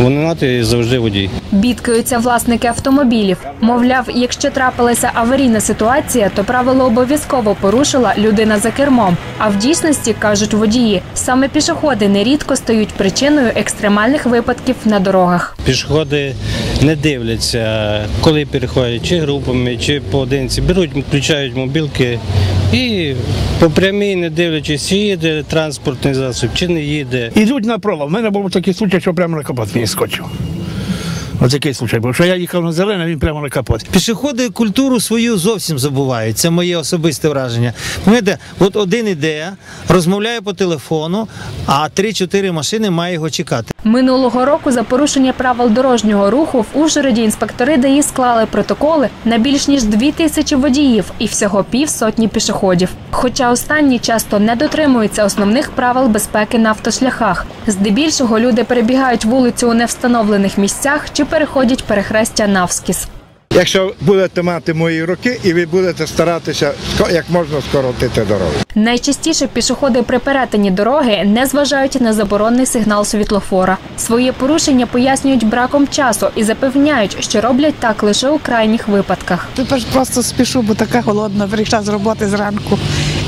Винувати завжди водій. Бідкаються власники автомобілів. Мовляв, якщо трапилася аварійна ситуація, то правило обов'язково порушила людина за кермом. А в дійсності кажуть водії, саме пішоходи нерідко стають причиною екстремальних випадків на дорогах. Пішоходи не дивляться, коли переходять, чи групами, чи поодинці. Беруть, включають мобілки і по прямій, не дивлячись, чи їде транспортний засіб, чи не їде. Ідуть направо. В мене був такий случай, що прямо на капот мені скочив. Ось такий случай був, що я їхав на зелене, він прямо на капот. Пішоходи культуру свою зовсім забувають. Це моє особисте враження. Знаєте, от один іде, розмовляє по телефону, а 3-4 машини має його чекати. Минулого року за порушення правил дорожнього руху в Ужгороді інспектори ДАІ склали протоколи на більш ніж дві тисячі водіїв і всього півсотні пішоходів. Хоча останні часто не дотримуються основних правил безпеки на автошляхах. Здебільшого люди перебігають вулицю у невстановлених місцях чи переходять перехрестя навскіз. Якщо будете мати мої роки, і ви будете старатися як можна скоротити дорогу. Найчастіше пішоходи при перетині дороги не зважають на заборонний сигнал світлофора. Своє порушення пояснюють браком часу і запевняють, що роблять так лише у крайніх випадках. Тепер просто спішу, бо така голодна. Прийшла з роботи зранку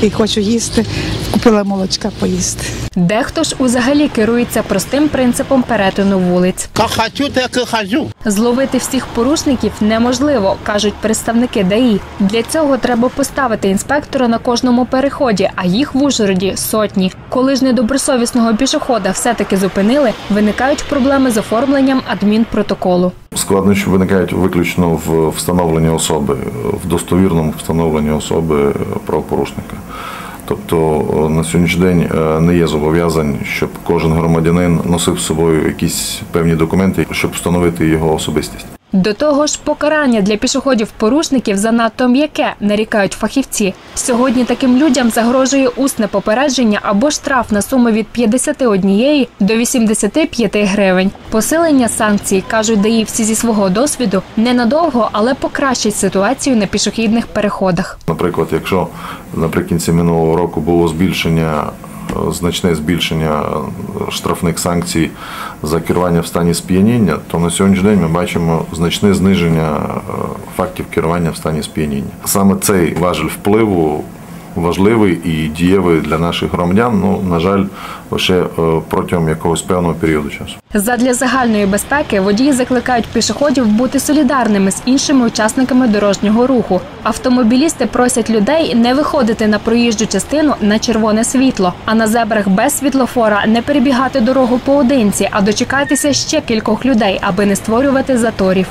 і хочу їсти. Купила молочка поїсти. Дехто ж узагалі керується простим принципом перетину вулиць. Як хочу, так і хожу. Зловити всіх порушників неможливо, кажуть представники ДАІ. Для цього треба поставити інспектора на кожному переході, а їх в Ужгороді сотні. Коли ж недобросовісного пішохода все-таки зупинили, виникають проблеми з оформленнем адмінпротоколу. Складнощі виникають виключно в встановленні особи, в достовірному встановленні особи правопорушника. Тобто е, на сьогоднішній день е, не є зобов'язань, щоб кожен громадянин носив з собою якісь певні документи, щоб встановити його особистість. До того ж, покарання для пішоходів-порушників занадто м'яке, нарікають фахівці. Сьогодні таким людям загрожує усне попередження або штраф на суму від 51 до 85 гривень. Посилення санкцій, кажуть даївці зі свого досвіду, ненадовго, але покращить ситуацію на пішохідних переходах. Наприклад, якщо наприкінці минулого року було збільшення, значне збільшення штрафних санкцій за керування в стані сп'яніння, то на сьогоднішній день ми бачимо значне зниження е, фактів керування в стані сп'яніння. Саме цей важель впливу важливий і дієвий для наших громадян. Ну на жаль, лише е, протягом якогось певного періоду часу. Задля загальної безпеки водії закликають пішоходів бути солідарними з іншими учасниками дорожнього руху. Автомобілісти просять людей не виходити на проїжджу частину на червоне світло, а на зебрах без світлофора не перебігати дорогу поодинці, а дочекатися ще кількох людей, аби не створювати заторів.